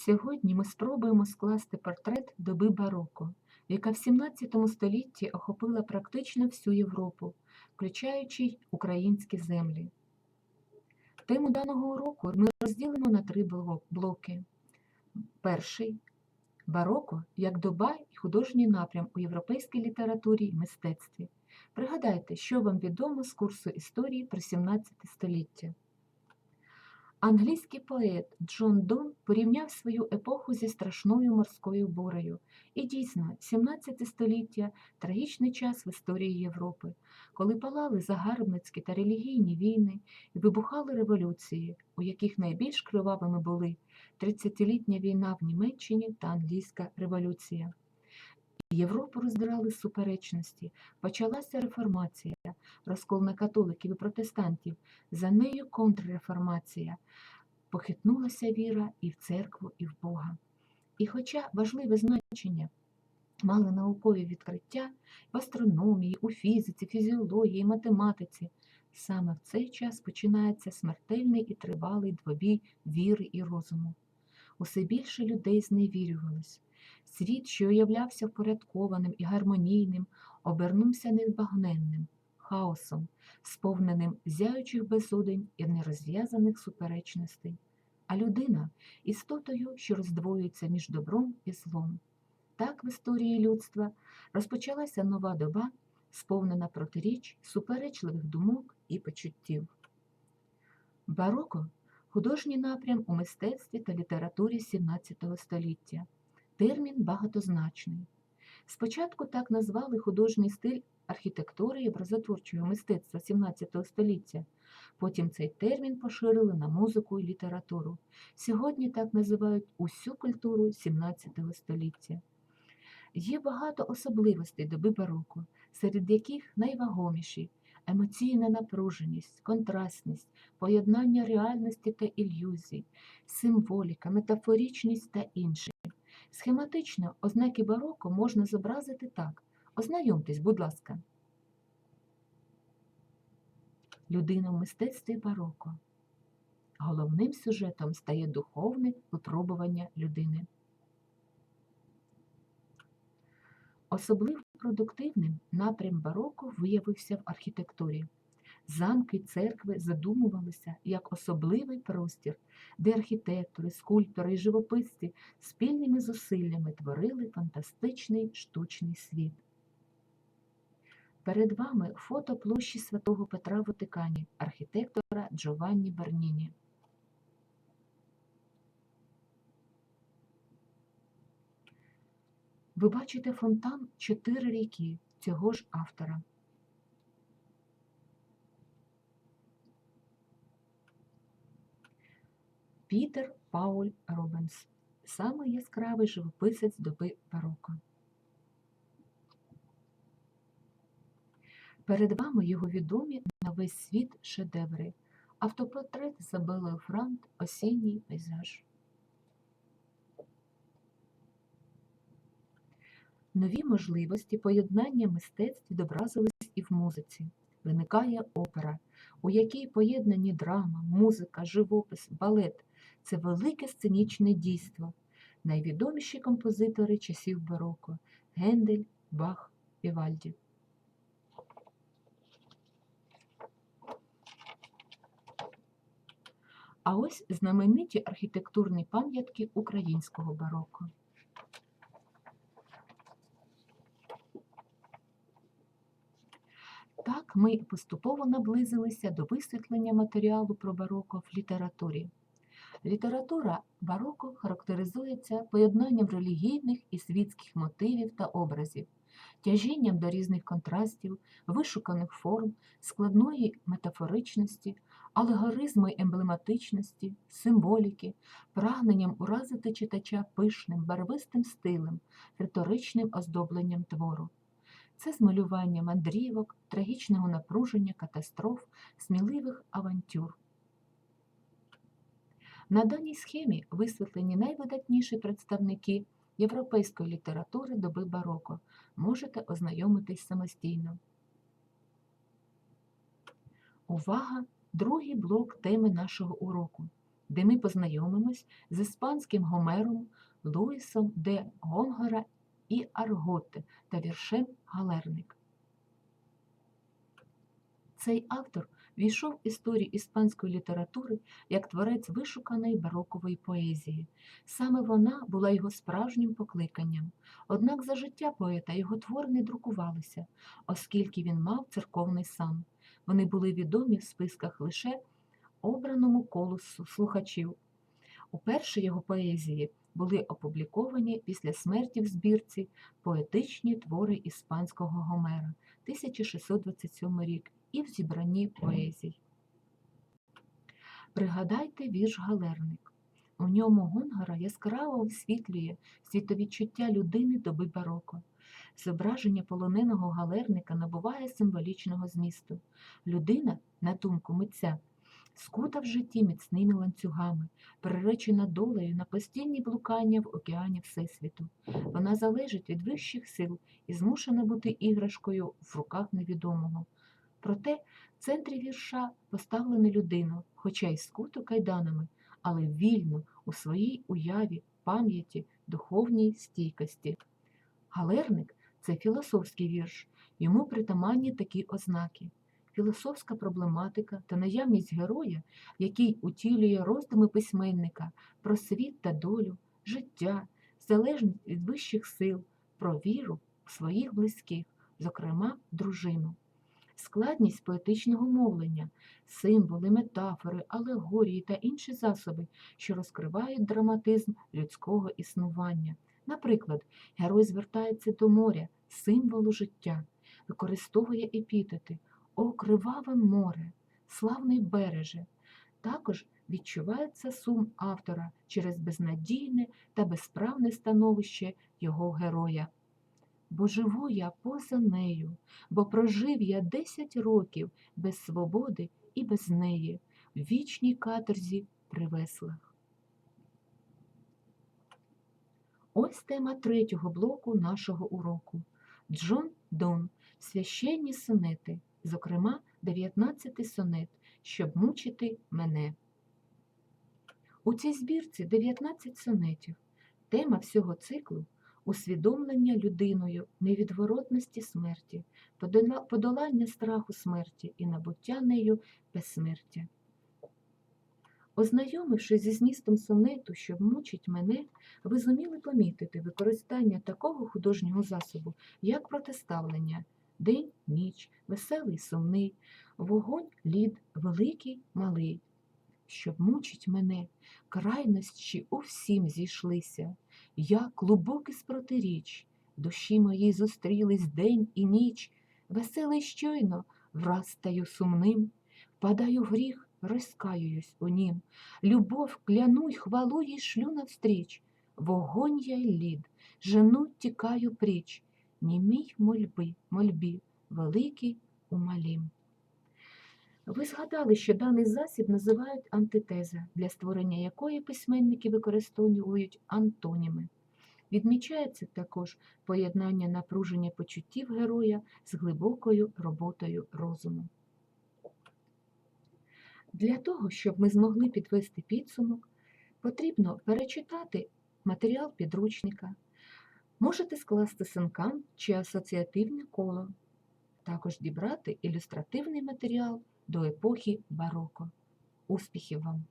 Сьогодні ми спробуємо скласти портрет доби бароко, яка в 17 столітті охопила практично всю Європу, включаючи й українські землі. Тему даного уроку ми розділимо на три блоки. Перший бароко як доба і художній напрям у європейській літературі і мистецтві. Пригадайте, що вам відомо з курсу історії про 17 століття. Англійський поет Джон Дон порівняв свою епоху зі страшною морською бурею. І дійсно, 17 століття трагічний час в історії Європи, коли палали загарбницькі та релігійні війни і вибухали революції, у яких найбільш кривавими були 30-літня війна в Німеччині та англійська революція. Європу роздирали суперечності, почалася реформація, розкол на католиків і протестантів, за нею контрреформація. Похитнулася віра і в церкву, і в Бога. І хоча важливе значення мали наукові відкриття в астрономії, у фізиці, фізіології, математиці, саме в цей час починається смертельний і тривалий двобій віри і розуму. Усе більше людей зневірювалось. Світ, що уявлявся впорядкованим і гармонійним, обернувся незбагненним, хаосом, сповненим зяючих безодень і нерозв'язаних суперечностей. А людина істотою, що роздвоюється між добром і злом. Так в історії людства розпочалася нова доба, сповнена протиріч, суперечливих думок і почуттів. Бароко художній напрям у мистецтві та літературі XVII століття. Термін багатозначний. Спочатку так назвали художній стиль архітектури і образотворчого мистецтва XVII століття. Потім цей термін поширили на музику і літературу. Сьогодні так називають усю культуру XVII століття. Є багато особливостей доби бароко, серед яких найвагоміші емоційна напруженість, контрастність, поєднання реальності та ілюзій, символіка, метафорічність та інші. Схематично ознаки бароко можна зобразити так. Ознайомтесь, будь ласка. Людина в мистецтві бароко. Головним сюжетом стає духовне випробування людини. Особливо продуктивним напрям бароко виявився в архітектурі. Замки церкви задумувалися як особливий простір, де архітектори, скульптори і живописці спільними зусиллями творили фантастичний штучний світ. Перед вами фото площі святого Петра в Ватикані, архітектора Джованні Берніні. Ви бачите фонтан чотири ріки цього ж автора. Пітер Пауль Робенс самий яскравий живописець доби бароко. Перед вами його відомі на весь світ шедеври. Автопортрет Ізабелою Франт, осінній пейзаж. Нові можливості поєднання мистецтв відобразились і в музиці. Виникає опера, у якій поєднані драма, музика, живопис, балет це велике сценічне дійство. Найвідоміші композитори часів бароко Гендель, Бах, Вівальді. А ось знамениті архітектурні пам'ятки українського бароко. Так ми поступово наблизилися до висвітлення матеріалу про бароко в літературі. Література бароко характеризується поєднанням релігійних і світських мотивів та образів, тяжінням до різних контрастів, вишуканих форм, складної метафоричності, алегоризму й емблематичності, символіки, прагненням уразити читача пишним, барвистим стилем, риторичним оздобленням твору. Це змалювання мандрівок, трагічного напруження, катастроф, сміливих авантюр. На даній схемі висвітлені найвидатніші представники європейської літератури доби бароко. Можете ознайомитись самостійно. Увага! Другий блок теми нашого уроку де ми познайомимось з іспанським Гомером, Луїсом де Гонгора і Арготте та віршем Галерник. Цей автор війшов в історію іспанської літератури як творець вишуканої барокової поезії. Саме вона була його справжнім покликанням. Однак за життя поета його твори не друкувалися, оскільки він мав церковний сан. Вони були відомі в списках лише обраному колу слухачів. Уперше його поезії були опубліковані після смерті в збірці Поетичні твори іспанського Гомера 1627 рік і в зібранні поезій. Пригадайте вірш Галерник. У ньому Гонгора яскраво висвітлює світовідчуття людини доби бароко. Зображення полоненого галерника набуває символічного змісту. Людина, на думку митця, скута в житті міцними ланцюгами, приречена долею на постійні блукання в океані Всесвіту. Вона залежить від вищих сил і змушена бути іграшкою в руках невідомого. Проте в центрі вірша поставлено людину, хоча й скуту кайданами, але вільну у своїй уяві, пам'яті, духовній стійкості. Галерник це філософський вірш, йому притаманні такі ознаки. Філософська проблематика та наявність героя, який утілює роздуми письменника про світ та долю, життя, залежність від вищих сил, про віру в своїх близьких, зокрема дружину складність поетичного мовлення, символи, метафори, алегорії та інші засоби, що розкривають драматизм людського існування. Наприклад, герой звертається до моря, символу життя, використовує епітети, о криваве море, славний береже. Також відчувається сум автора через безнадійне та безправне становище його героя бо живу я поза нею, бо прожив я десять років без свободи і без неї, в вічній каторзі при веслах. Ось тема третього блоку нашого уроку. Джон Дон, священні сонети, зокрема, 19 сонет, щоб мучити мене. У цій збірці 19 сонетів. Тема всього циклу усвідомлення людиною невідворотності смерті, подолання страху смерті і набуття нею безсмертя. Ознайомившись зі змістом сонету, що мучить мене, ви зуміли помітити використання такого художнього засобу, як протиставлення день, ніч, веселий, сумний, вогонь, лід, великий, малий. Щоб мучить мене, крайності у всім зійшлися. Я клубок із протиріч, душі моїй зустрілись день і ніч, веселий щойно враз стаю сумним, впадаю в гріх, розкаююсь у нім, любов кляну й хвалу їй шлю навстріч, вогонь я й лід, жену тікаю пріч, німій мольби, мольбі, великий умалім. Ви згадали, що даний засіб називають антитеза, для створення якої письменники використовують антоніми. Відмічається також поєднання напруження почуттів героя з глибокою роботою розуму. Для того, щоб ми змогли підвести підсумок, потрібно перечитати матеріал підручника, можете скласти синкан чи асоціативне коло, також дібрати ілюстративний матеріал до епохи бароко. Успіхів вам!